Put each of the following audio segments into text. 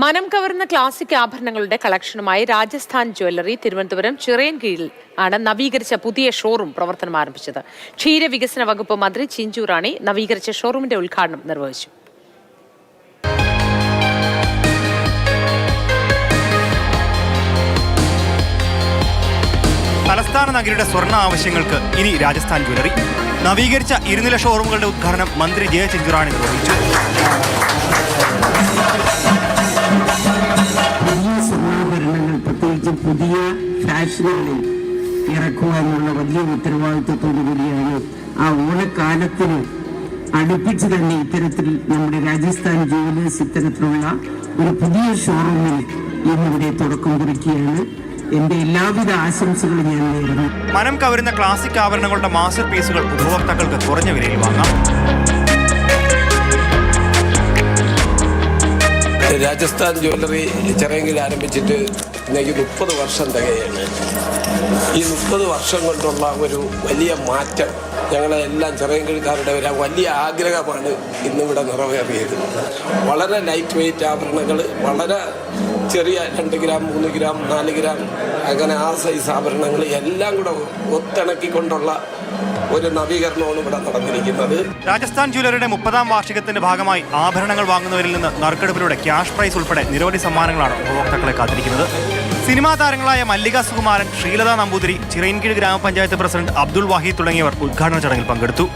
മനം കവർന്ന ക്ലാസിക് ആഭരണങ്ങളുടെ കളക്ഷനുമായി രാജസ്ഥാൻ ജ്വല്ലറി തിരുവനന്തപുരം ചിറയൻ കീഴിൽ ആണ് നവീകരിച്ച പുതിയ ഷോറൂം പ്രവർത്തനം ആരംഭിച്ചത്. ക്ഷീരവികസന വകുപ്പ് മന്ത്രി ചിഞ്ചു റാണി നവീകരിച്ച ഷോറൂമിന്റെ ഉദ്ഘാടനം നിർവഹിച്ചു. തലസ്ഥാന നഗരിയുടെ സ്വർണ ആവശ്യങ്ങൾക്ക് ഇനി രാജസ്ഥാൻ ജ്വല്ലറി. നവീകരിച്ച ഇരുനില ഷോറൂമുകളുടെ ഉദ്ഘാടനം മന്ത്രി ജയ ചിഞ്ചുറാണി നിർവഹിച്ചു. ഫാഷനുകളിൽ ഇറക്കുക എന്നുള്ള വലിയ ഉത്തരവാദിത്വത്തോടു കൂടിയാണ് ആ ഓണക്കാലത്തിന് അടുപ്പിച്ച് തന്നെ ഇത്തരത്തിൽ നമ്മുടെ രാജസ്ഥാൻ ജുവലേഴ്സ് ഇത്തരത്തിലുള്ള ഒരു പുതിയ ഷോറൂമിൽ ഇന്നിവിടെ തുടക്കം കുറിക്കുകയാണ്. എന്റെ എല്ലാവിധ ആശംസകളും ഞാൻ നേരുന്നു. മനം കവരുന്ന ക്ലാസിക് ആഭരണങ്ങളുടെ മാസ്റ്റർ പീസുകൾ ഉപഭോക്താക്കൾക്ക് കുറഞ്ഞ വിലയിൽ വാങ്ങാം. രാജസ്ഥാൻ ജ്വല്ലറി ചെറിയെങ്കിൽ ആരംഭിച്ചിട്ട് ഇന്നേക്ക് മുപ്പത് വർഷം തികയാണ് ഈ മുപ്പത് വർഷം കൊണ്ടുള്ള ഒരു വലിയ മാറ്റം ഞങ്ങളെ എല്ലാം ചിറയങ്കിൾക്കാരുടെ ഒരു വലിയ ആഗ്രഹമാണ് ഇന്നിവിടെ നിറവേറിയത്. വളരെ ലൈറ്റ് വെയിറ്റ് ആഭരണങ്ങൾ വളരെ ചെറിയ രണ്ട് ഗ്രാം മൂന്ന് ഗ്രാം നാല് ഗ്രാം അങ്ങനെ ആ സൈസ് ആഭരണങ്ങൾ എല്ലാം കൂടെ ഒത്തിണക്കിക്കൊണ്ടുള്ള ഒരു നവീകരണമാണ് ഇവിടെ നടന്നിരിക്കുന്നത്. രാജസ്ഥാൻ ജ്വല്ലറിയുടെ മുപ്പതാം വാർഷികത്തിന്റെ ഭാഗമായി ആഭരണങ്ങൾ വാങ്ങുന്നവരിൽ നിന്ന് നറുക്കെടുപ്പിലൂടെ ക്യാഷ് പ്രൈസ് ഉൾപ്പെടെ നിരവധി സമ്മാനങ്ങളാണ് ഉപഭോക്താക്കളെ കാത്തിരിക്കുന്നത്. സിനിമാ താരങ്ങളായ മല്ലിക സുകുമാരൻ ശ്രീലത നമ്പൂതിരി ചിറയൻകീഴ് ഗ്രാമപഞ്ചായത്ത് പ്രസിഡന്റ് അബ്ദുൾ വാഹിദ് തുടങ്ങിയവർ ഉദ്ഘാടന ചടങ്ങിൽ പങ്കെടുത്തു.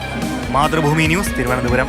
മാതൃഭൂമി ന്യൂസ് തിരുവനന്തപുരം.